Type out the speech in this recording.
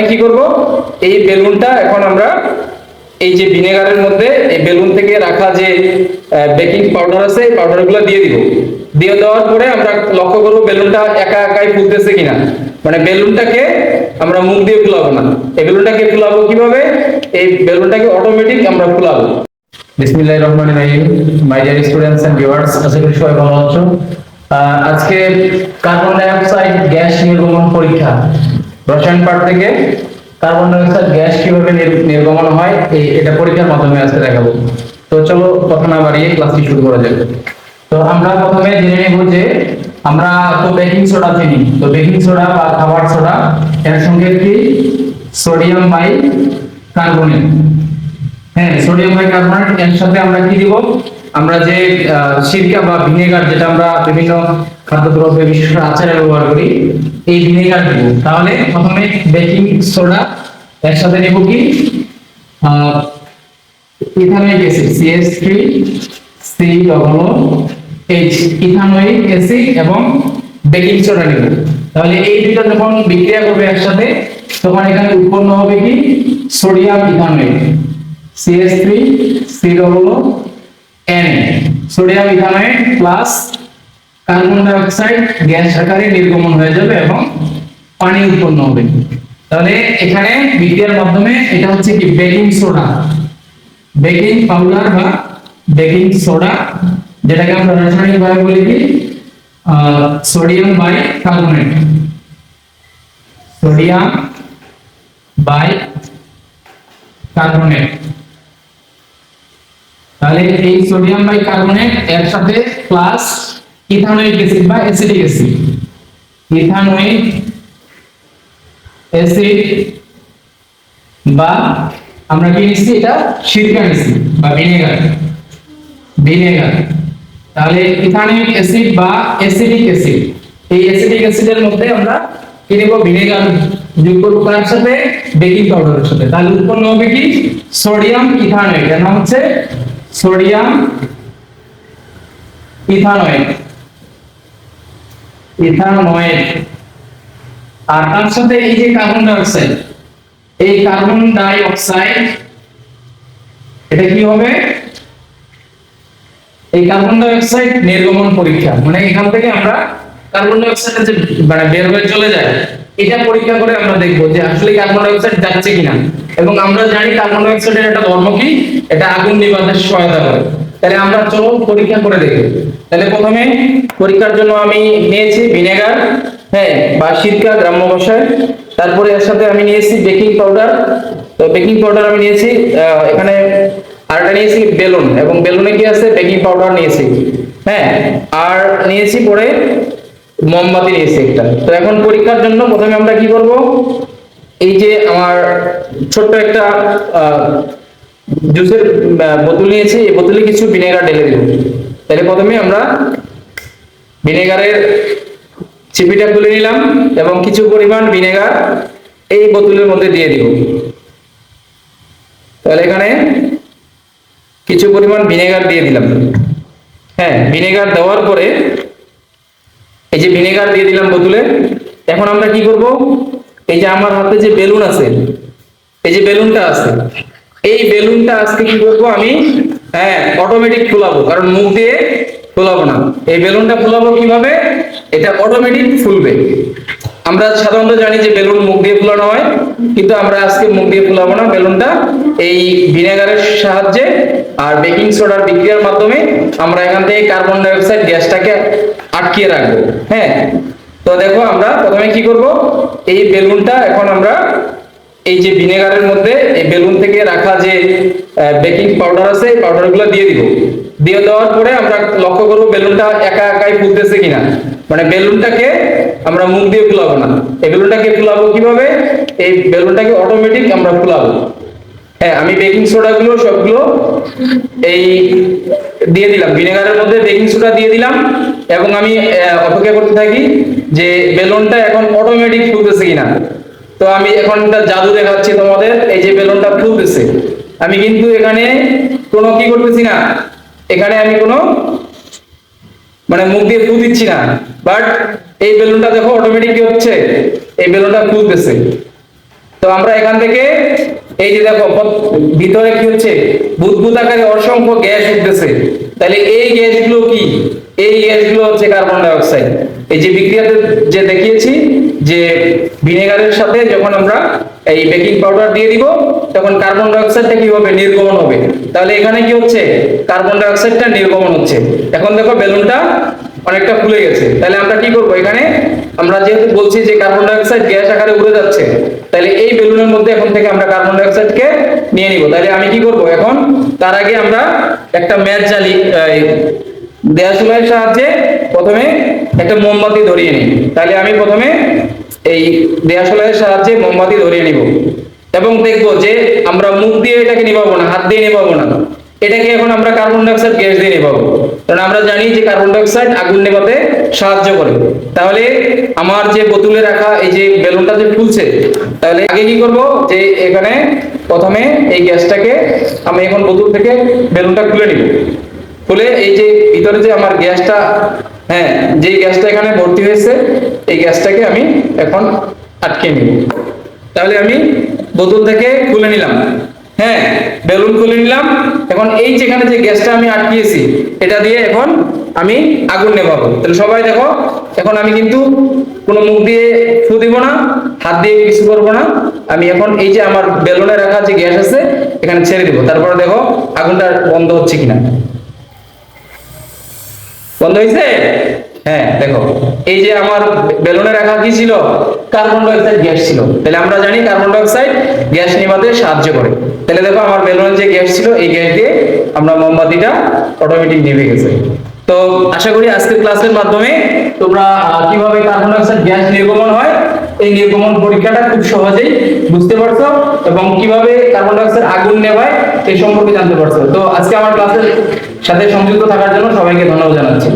প্রথমে কি করব? এই বেলুনটা এখন আমরা এই যে ভিনেগারের মধ্যে এই বেলুন থেকে রাখা যে বেকিং পাউডার আছে, এই পাউডারগুলো দিয়ে দিব। দিয়ে দেওয়ার পরে আমরা লক্ষ্য করব বেলুনটা একা একাই ফুলতেছে কিনা। মানে বেলুনটাকে আমরা মুখ দিয়ে ফুলাবো না। এই বেলুনটাকে ফুলাবো কীভাবে? এই বেলুনটাকে অটোমেটিক আমরা ফুলাবো। বিসমিল্লাহির রহমানির রহিম। My dear students and viewers আশা করি সবাই ভালো আছো। আজকে কার্বন ডাই অক্সাইড গ্যাস নির্গমন পরীক্ষা। রসায়ন পাঠ থেকে কার্বন ডাই অক্সাইড গ্যাস কীভাবে নির্গমন হয়, এই, এটা পরীক্ষার মাধ্যমে আজকে দেখাবো। তো চলো কথা না বাড়িয়ে ক্লাসটি শুরু করা যাক। তো আমরা প্রথমে জেনে নেব যে আমরা তো বেকিং সোডা চিনি। তো বেকিং সোডা বা খাবার সোডা এর সঙ্গে কি সোডিয়াম বাই কার্বনেট হ্যাঁ সোডিয়াম বাইকার্বনেট এর সাথে আমরা কি দিব? আমরা যে সিরকা বা ভিনেগার যেটা আমরা বিভিন্ন খাদ্যদ্রব্যে বিশেষ আচারে ব্যবহার করি, এই ভিনেগার দিব। তাহলে প্রথমে বেকিং সোডা এর সাথে নেব কি? Acid CH3 C double H ethanoic acid এবং বেকিং সোডা নেব। তাহলে এই দুটো যখন বিক্রিয়া করবে একসাথে, তখন এখানে উৎপন্ন হবে কি? Sodium ethanoate CH3 C double N. Sodium ethanoate plus carbon dioxide gas আকারে নির্গমন হয়ে যাবে এবং পানি উৎপন্ন হবে। তাহলে এখানে বিক্রিয়ার মাধ্যমে এটা হচ্ছে কি? বেকিং সোডা বেকিং পাউডার বা বেকিং সোডা যেটাকে আমরা রাসায়নিক ভাবে বলি কি? Sodium bicarbonate sodium bicarbonate তাহলে এই সোডিয়াম বাই কার্বনেট এর সাথে প্লাস ইথানোয়িক অ্যাসিড বা অ্যাসিটিক অ্যাসিড ইথানোয়িক অ্যাসিড বা আমরা কি নিচ্ছি এটা? সিরকা নিচ্ছি বা ভিনেগার ভিনেগার তাহলে ইথানোয়িক অ্যাসিড বা অ্যাসিডিক অ্যাসিড এই অ্যাসিডিক অ্যাসিডের মধ্যে আমরা কি নেব ভিনেগার যোগ করব কার সাথে? বেকিং পাউডারের সাথে। তাহলে উৎপন্ন হবে কি? সোডিয়াম ইথানোয়েট এর নাম হচ্ছে সোডিয়াম ইথানোয়েট ইথানোয়েট আর তার সাথে এই যে কার্বন ডাই অক্সাইড এই কার্বন ডাই অক্সাইড এটা কি হবে? এই কার্বন ডাই অক্সাইড নির্গমন পরীক্ষা। মানে এখান থেকে আমরা কার্বন ডাই অক্সাইড যে মানে বের হয়ে চলে যায়, এটা পরীক্ষা করে আমরা দেখব যে আসলে কার্বন ডাই অক্সাইড যাচ্ছে কিনা। এবং আমরা জানি কার্বন ডাই অক্সাইডের একটা ধর্ম কি? এটা আগুন নিবাতে সহায়তা করে। তাহলে আমরা চলো পরীক্ষা করে দেখি। তাহলে প্রথমে পরীক্ষার জন্য আমি নিয়েছি ভিনেগার হ্যাঁ বা সিরকা গ্রাম্য ভাষায় তারপরে এর সাথে আমি নিয়েছি বেকিং পাউডার। তো বেকিং পাউডার আমি নিয়েছি এখানে আরটা নিয়েছি বেলুন, এবং বেলুনে কি আছে? বেকিং পাউডার নিয়েছি। হ্যাঁ আর নিয়েছি পরে মোমবাতি নিয়েছি একটা। তো এখন পরীক্ষার জন্য প্রথমে আমরা কি করব? এই যে আমার ছোট্ট একটা জুসের বোতল নিয়েছি, এই বোতলে কিছু ভিনেগার ঢেলে দিব। তাহলে প্রথমে আমরা ভিনেগারের চিপিটা খুলে নিলাম এবং কিছু পরিমাণ ভিনেগার এই বোতলের মধ্যে দিয়ে দিব। তাহলে এখানে কিছু পরিমাণ ভিনেগার দিয়ে দিলাম। হ্যাঁ ভিনেগার দেওয়ার পরে এই যে ভিনেগার দিয়ে দিলাম বোতলে, এখন আমরা কি করব? এই যে আমার হাতে যে বেলুন আছে, এই যে বেলুনটা আছে, এই বেলুনটা আজকে কি করব আমি? হ্যাঁ অটোমেটিক ফুলাবো, কারণ মুখ দিয়ে ফুলাবো না। এই বেলুনটা ফুলাবো কীভাবে? এটা অটোমেটিক ফুলবে। আমরা সাধারণত জানি যে বেলুন মুখ দিয়ে ফুলানো হয়, কিন্তু আমরা আজকে মুখ দিয়ে ফুলাবো না। বেলুনটা এই ভিনেগারের সাহায্যে আর বেকিং সোডার বিক্রিয়ার মাধ্যমে আমরা এখান থেকে কার্বন ডাই অক্সাইড গ্যাসটাকে আটকিয়ে রাখব। হ্যাঁ তো দেখো আমরা প্রথমে কি করব? এই বেলুনটা এখন আমরা এই যে ভিনেগারের মধ্যে এই বেলুন থেকে রাখা যে বেকিং পাউডার আছে, এই পাউডারগুলো দিয়ে দিব। দিয়ে দেওয়ার পরে আমরা লক্ষ্য করব বেলুনটা একা একাই ফুলতেছে কিনা। মানে বেলুনটাকে আমরা মুখ দিয়ে ফুলাবো না। এই বেলুনটাকে ফুলাবো কীভাবে? এই বেলুনটাকে অটোমেটিক আমরা ফুলাবো। হ্যাঁ আমি বেকিং সোডা গুলো সবগুলো এই দিয়ে দিলাম। ভিনেগারের মধ্যে বেকিং সোডা দিয়ে দিলাম এবং আমি অপেক্ষা করতে থাকি। যে বেলুনটা এখন অটোমেটিক ফুলতেছে কিনা। তো আমি এখন একটা জাদু দেখাচ্ছি তোমাদের, এই যে বেলুনটা ফুলতেছে। আমি কিন্তু এখানে কোনো কি করতেছি না, এখানে আমি কোনো মানে মুখ দিয়ে ফু দিচ্ছি না। বাট এই বেলুনটা দেখো অটোমেটিক কি হচ্ছে? এই বেলুনটা ফুলতেছে। তো আমরা এখান থেকে, এই যে দেখো ভিতরে কি হচ্ছে? বুদবুদ আকারে অসংখ্য গ্যাস উঠতেছে। তাহলে এই গ্যাসগুলো কি? এই গ্যাসগুলো হচ্ছে কার্বন ডাই অক্সাইড এই যে বিক্রিয়াতে যে দেখিয়েছি, যে ভিনেগারের সাথে যখন আমরা এই বেকিং পাউডার দিয়ে দিব, তখন কার্বন ডাই অক্সাইডটা কি হবে নির্গমন হবে? তাহলে এখানে কি হচ্ছে? কার্বন ডাই অক্সাইডটা নির্গমন হচ্ছে। এখন দেখো, বেলুনটা অনেকটা ফুলে গেছে। তাহলে আমরা কি করব এখানে? আমরা যেহেতু বলছি যে কার্বন ডাই অক্সাইড গ্যাস আকারে উড়ে যাচ্ছে, তাহলে এই বেলুনের মধ্যে এখন থেকে আমরা কার্বন ডাই অক্সাইডকে নিয়ে নিব। তাহলে আমি কি করব এখন? তার আগে আমরা একটা ম্যাচ জ্বালি দেয়াশুলাইয়ের সাহায্যে প্রথমে একটা মোমবাতি ধরিয়ে নিই। তাহলে আমি প্রথমে এই দেয়াশুলাইয়ের সাহায্যে মোমবাতি ধরিয়ে নিব। এবং দেখব যে আমরা মুখ দিয়ে এটাকে নিভাবো না, হাত দিয়ে নিভাবো না। এটাকে এখন আমরা কার্বন ডাইঅক্সাইড গ্যাস দিয়ে নিভাবো। কারণ আমরা জানি যে কার্বন ডাইঅক্সাইড আগুন নেভাতে সাহায্য করে। তাহলে আমার যে বোতলে রাখা এই যে বেলুনটা যে ফুলছে, তাহলে আগে কি করব যে এখানে প্রথমে এই গ্যাসটাকে আমি এখন বোতল থেকে বেলুনটা খুলে নিব। খুলে এই যে ভিতরে যে আমার গ্যাসটা হ্যাঁ যে গ্যাসটা এখানে ভর্তি হয়েছে, এই গ্যাসটাকে আমি এখন আটকে নিব। তাহলে আমি বোতল থেকে খুলে নিলাম। হ্যাঁ বেলুন খুলে নিলাম। এখন এই যেখানে যে গ্যাসটা আমি আটকিয়েছি, এটা দিয়ে এখন আমি আগুন নেভাবো। তাহলে সবাই দেখো, এখন আমি কিন্তু কোনো মুখ দিয়ে ফু দিব না, হাত দিয়ে কিছু করব না। আমি এখন এই যে আমার বেলুনে রাখা যে গ্যাস আছে, এখানে ছেড়ে দিব। তারপরে দেখো, আগুনটা বন্ধ হচ্ছে কিনা। বন্ধ হয়েছে? হ্যাঁ দেখো, এই যে আমার বেলুনে রাখা কি ছিল? কার্বন ডাইঅক্সাইড গ্যাস ছিল। তাহলে আমরা জানি কার্বন ডাইঅক্সাইড গ্যাস নিভাতে সাহায্য করে। তাহলে দেখো, আমার বেলুনে যে গ্যাস ছিল, এই গ্যাস দিয়ে আমরা মোমবাতিটা অটোমেটিক নিভে গেছে। তো আশা করি আজকের ক্লাসের মাধ্যমে তোমরা কীভাবে কার্বন ডাইঅক্সাইড গ্যাস নির্গমন হয় এই নির্গমন পরীক্ষাটা খুব সহজেই বুঝতে পারছ এবং কীভাবে কার্বন ডাইঅক্সাইড আগুন নেওয়ায় এই সম্পর্কে জানতে পারছ। তো আজকে আমার ক্লাসের সাথে সংযুক্ত থাকার জন্য সবাইকে ধন্যবাদ জানাচ্ছি।